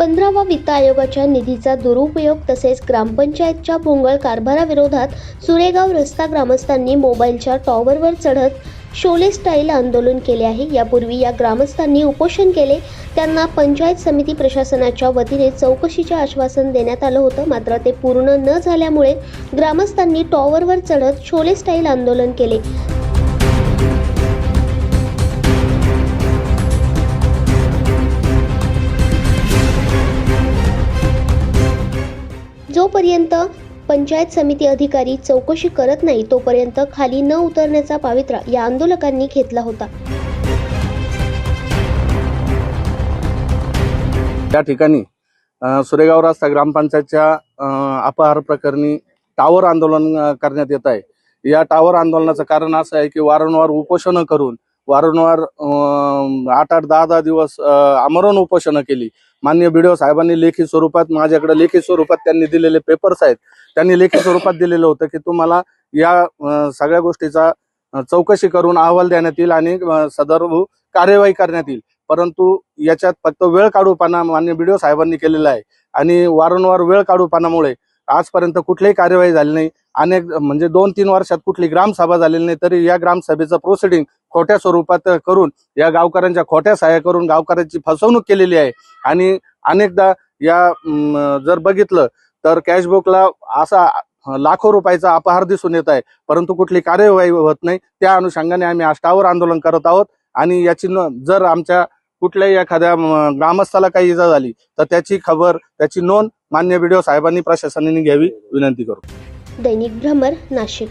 पंधरावा वित्त आयोगाच्या निधीचा दुरुपयोग तसेच ग्रामपंचायतच्या भोंगळ कारभाराविरोधात सुरेगाव रस्ता ग्रामस्थांनी मोबाईलच्या टॉवरवर चढत शोले स्टाईल आंदोलन केले आहे. यापूर्वी या ग्रामस्थांनी उपोषण केले. त्यांना पंचायत समिती प्रशासनाच्या वतीने चौकशीचे आश्वासन देण्यात आलं होतं. मात्र ते पूर्ण न झाल्यामुळे ग्रामस्थांनी टॉवरवर चढत शोले स्टाईल आंदोलन केले. जोपर्यंत पंचायत समिती अधिकारी चौकशी करत नाही तोपर्यंत खाली न उतरण्याचा पावित्रा या आंदोलकांनी घेतला होता. त्या ठिकाणी सुरेगाव रस्ता ग्रामपंचायतच्या अपहार प्रकरणी टावर आंदोलन करण्यात येत आहे. या टावर आंदोलनाचं कारण असं आहे की वारंवार उपोषणं करून वारंवार आठ आठ दहा दहा दिवस आमरण उपोषणं केली. मान्य बीडीओ साहेबांनी लेखी स्वरूपात माझ्याकडे लेखी स्वरूपात त्यांनी दिलेले पेपर्स आहेत. त्यांनी लेखी स्वरूपात दिलेलं होतं की तुम्हाला या सगळ्या गोष्टीचा चौकशी करून अहवाल देण्यात येईल आणि सदर कार्यवाही करण्यात येईल. परंतु याच्यात फक्त वेळ काढूपणा मान्य बीडीओ साहेबांनी केलेला आहे. आणि वारंवार वेळ काढूपणामुळे आजपर्यंत कुठलीही कार्यवाही झाली नाही. अनेक म्हणजे दोन तीन वर्षात कुठली ग्रामसभा झालेली नाही तरी या ग्रामसभेचं प्रोसिडिंग खोट्या स्वरूपात करून या गावकऱ्यांच्या खोट्या सहाय्या करून गावकऱ्यांची फसवणूक केलेली आहे. आणि अनेकदा या जर बघितलं तर कॅशबुकला असा लाखो रुपयाचा अपहार दिसून येत आहे. परंतु कुठली कार्यवाही होत नाही. त्या अनुषंगाने आम्ही आष्टावर आंदोलन करत आहोत. आणि याची जर आमच्या कुठल्याही एखाद्या ग्रामस्थाला काही इजा झाली तर त्याची खबर त्याची नोंद मान्य व्हिडिओ साहेबांनी प्रशासनाने घ्यावी विनंती करू. दैनिक भ्रमर नाशिक.